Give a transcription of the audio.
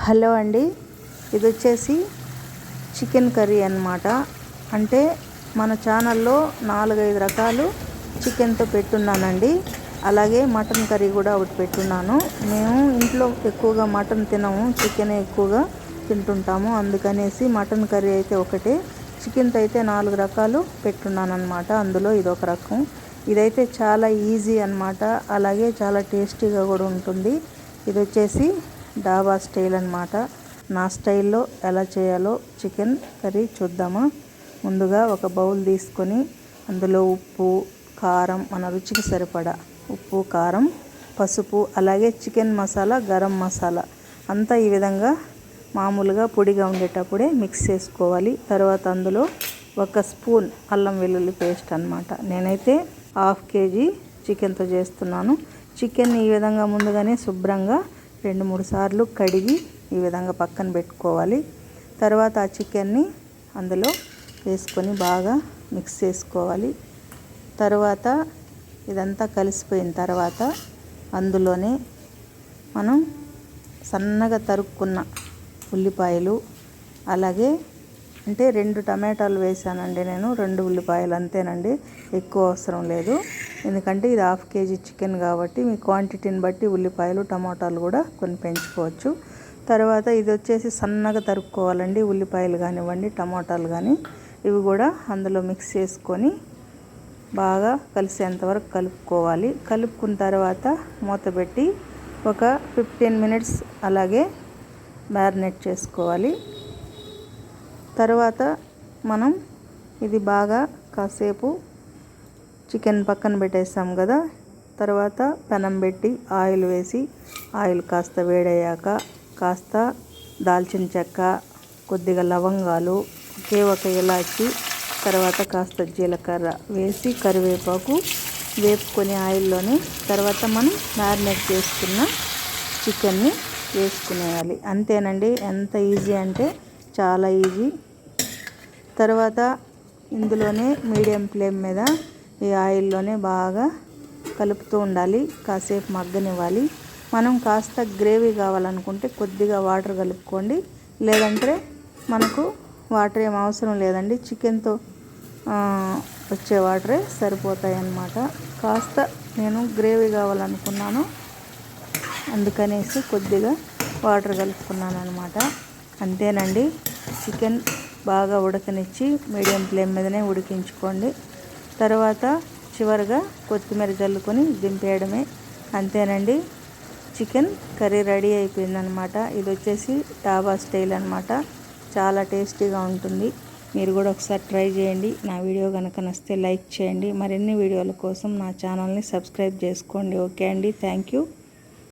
Hello అండి. ఇది వచ్చేసి చికెన్ కర్రీ అన్నమాట. అంటే మన ఛానల్లో నాలుగైదు రకాలు చికెన్తో పెట్టున్నానండి. అలాగే మటన్ కర్రీ కూడా ఒకటి పెట్టున్నాను. మేము ఇంట్లో ఎక్కువగా మటన్ తినము చికెన్ ఎక్కువగా తింటుంటాము. అందుకనేసి మటన్ కర్రీ అయితే ఒకటే. చికెన్తో అయితే నాలుగు రకాలు పెట్టున్నాను అనమాట అందులో ఇదొక రకం. ఇదైతే చాలా ఈజీ అన్నమాట. అలాగే చాలా టేస్టీగా కూడా ఉంటుంది. ఇది వచ్చేసి డాబా స్టైల్ అన్నమాట. నా స్టైల్లో ఎలా చేయాలో చికెన్ కర్రీ చూద్దామా. ముందుగా ఒక బౌల్ తీసుకొని అందులో ఉప్పు కారం మన రుచికి సరిపడా ఉప్పు కారం పసుపు అలాగే చికెన్ మసాలా గరం మసాలా. అంతా ఈ విధంగా మామూలుగా పొడిగా ఉండేటప్పుడే మిక్స్ చేసుకోవాలి. తర్వాత అందులో ఒక స్పూన్ అల్లం వెల్లుల్లి పేస్ట్ అన్నమాట. నేనైతే హాఫ్ కేజీ చికెన్తో చేస్తున్నాను. చికెన్ ఈ విధంగా ముందుగానే శుభ్రంగా రెండు మూడు సార్లు కడిగి ఈ విధంగా పక్కన పెట్టుకోవాలి. తర్వాత ఆ చికెన్ని అందులో వేసుకొని బాగా మిక్స్ చేసుకోవాలి. తర్వాత ఇదంతా కలిసిపోయిన తర్వాత అందులోనే మనం సన్నగా తరుక్కున్న ఉల్లిపాయలు అలాగే అంటే రెండు టమాటాలు వేసానండి నేను రెండు ఉల్లిపాయలు అంతేనండి ఎక్కువ అవసరం లేదు. ఎందుకంటే ఇది హాఫ్ కేజీ చికెన్ కాబట్టి మీ క్వాంటిటీని బట్టి ఉల్లిపాయలు టమాటాలు కూడా కొన్ని పెంచుకోవచ్చు. తర్వాత ఇది వచ్చేసి సన్నగా తరుక్కోవాలండి. ఉల్లిపాయలు కానివ్వండి టమాటాలు కానీ ఇవి కూడా అందులో మిక్స్ చేసుకొని బాగా కలిసేంతవరకు కలుపుకోవాలి. కలుపుకున్న తర్వాత మూత పెట్టి ఒక ఫిఫ్టీన్ మినిట్స్ అలాగే మ్యారినేట్ చేసుకోవాలి. తర్వాత మనం ఇది బాగా కాసేపు చికెన్ పక్కన పెట్టేస్తాం కదా. తర్వాత పెనం పెట్టి ఆయిల్ వేసి ఆయిల్ కాస్త వేడయ్యాక కాస్త దాల్చిన చెక్క కొద్దిగా లవంగాలు ఒకే ఒక ఇలాచి తర్వాత కాస్త జీలకర్ర వేసి కరివేపాకు వేపుకొని ఆయిల్లోనే తర్వాత మనం మ్యారినేట్ చేసుకున్న చికెన్ని వేసుకునేయాలి. అంతేనండి. ఎంత ఈజీ అంటే చాలా ఈజీ. తర్వాత ఇందులోనే మీడియం ఫ్లేమ్ మీద ఈ ఆయిల్లోనే బాగా కలుపుతూ ఉండాలి. కాసేపు మగ్గనివ్వాలి. మనం కాస్త గ్రేవీ కావాలనుకుంటే కొద్దిగా వాటర్ కలుపుకోండి. లేదంటే మనకు వాటర్ ఏం అవసరం లేదండి. చికెన్తో వచ్చే వాటరే సరిపోతాయి అన్నమాట కాస్త నేను గ్రేవీ కావాలనుకున్నాను. అందుకనేసి కొద్దిగా వాటర్ కలుపుకున్నాను అనమాట అంతేనండి. చికెన్ బాగా ఉడకనిచ్చి మీడియం ఫ్లేమ్ మీదనే ఉడికించుకోండి. తర్వాత చివరిగా కొత్తిమీర చల్లుకొని దింపేయడమే. అంతేనండి. చికెన్ కర్రీ రెడీ అయిపోయిందనమాట ఇది వచ్చేసి డాబా స్టైల్ అనమాట చాలా టేస్టీగా ఉంటుంది. మీరు కూడా ఒకసారి ట్రై చేయండి. నా వీడియో కనుక నచ్చితే లైక్ చేయండి. మరిన్ని వీడియోల కోసం నా ఛానల్ని సబ్స్క్రైబ్ చేసుకోండి. ఓకే అండి. Thank you.